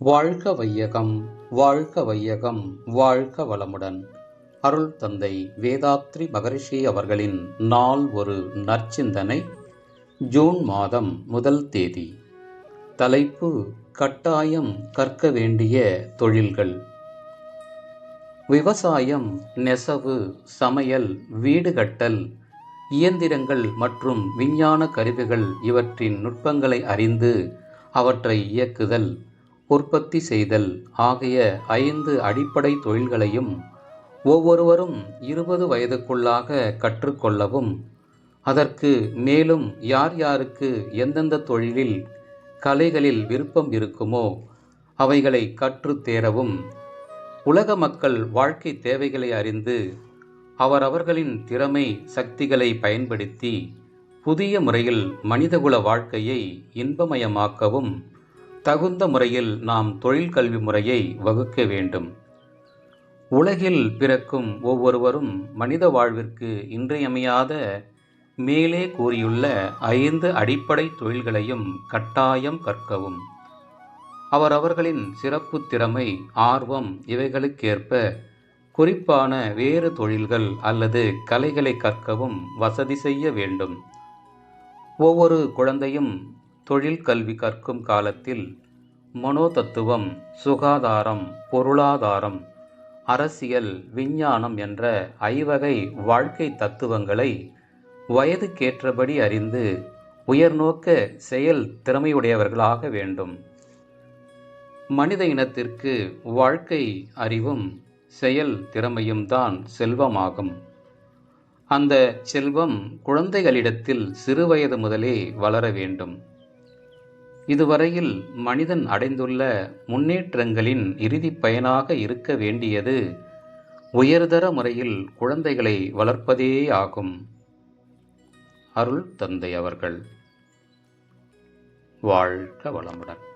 வாழ்க வையகம் வாழ்க வையகம் வாழ்க வளமுடன். அருள் தந்தை வேதாத்ரி மகரிஷி அவர்களின் நாள் ஒரு நற்சிந்தனை ஜூன் மாதம் முதல் தேதி. தலைப்பு கட்டாயம் கற்க வேண்டிய தொழில்கள். விவசாயம் நெசவு சமையல் வீடு கட்டல் இயந்திரங்கள் மற்றும் விஞ்ஞான கருவிகள் இவற்றின் நுட்பங்களை அறிந்து அவற்றை இயக்குதல் உற்பத்தி செய்தல் ஆகிய ஐந்து அடிப்படை தொழில்களையும் ஒவ்வொருவரும் இருபது வயதுக்குள்ளாக கற்றுக்கொள்ளவும் அதற்கு மேலும் யார் யாருக்கு எந்தெந்த தொழிலில் கலைகளில் விருப்பம் இருக்குமோ அவைகளை கற்றுத் தேரவும் உலக மக்கள் வாழ்க்கை தேவைகளை அறிந்து அவரவர்களின் திறமை சக்திகளை பயன்படுத்தி புதிய முறையில் மனிதகுல வாழ்க்கையை இன்பமயமாக்கவும் தகுந்த முறையில் நாம் தொழில் கல்வி முறையை வகுக்க வேண்டும். உலகில் பிறக்கும் ஒவ்வொருவரும் மனித வாழ்விற்கு இன்றியமையாத மேலே கூறியுள்ள ஐந்து அடிப்படை தொழில்களையும் கட்டாயம் கற்கவும். அவரவர்களின் சிறப்பு திறமை ஆர்வம் இவைகளுக்கேற்ப குறிப்பான வேறு தொழில்கள் அல்லது கலைகளை கற்கவும் வசதி செய்ய வேண்டும். ஒவ்வொரு குழந்தையும் தொழில் கல்வி கற்கும் காலத்தில் மனோதத்துவம் சுகாதாரம் பொருளாதாரம் அரசியல் விஞ்ஞானம் என்ற ஐவகை வாழ்க்கை தத்துவங்களை வயதுக்கேற்றபடி அறிந்து உயர்நோக்க செயல் திறமையுடையவர்களாக வேண்டும். மனித இனத்திற்கு வாழ்க்கை அறிவும் செயல் திறமையும் தான் செல்வமாகும். அந்த செல்வம் குழந்தைகளிடத்தில் சிறுவயது முதலே வளர வேண்டும். இதுவரையில் மனிதன் அடைந்துள்ள முன்னேற்றங்களின் இறுதி பயனாக இருக்க வேண்டியது உயர்தர முறையில் குழந்தைகளை வளர்ப்பதே ஆகும். அருள் தந்தை அவர்கள். வாழ்க வளமுடன்.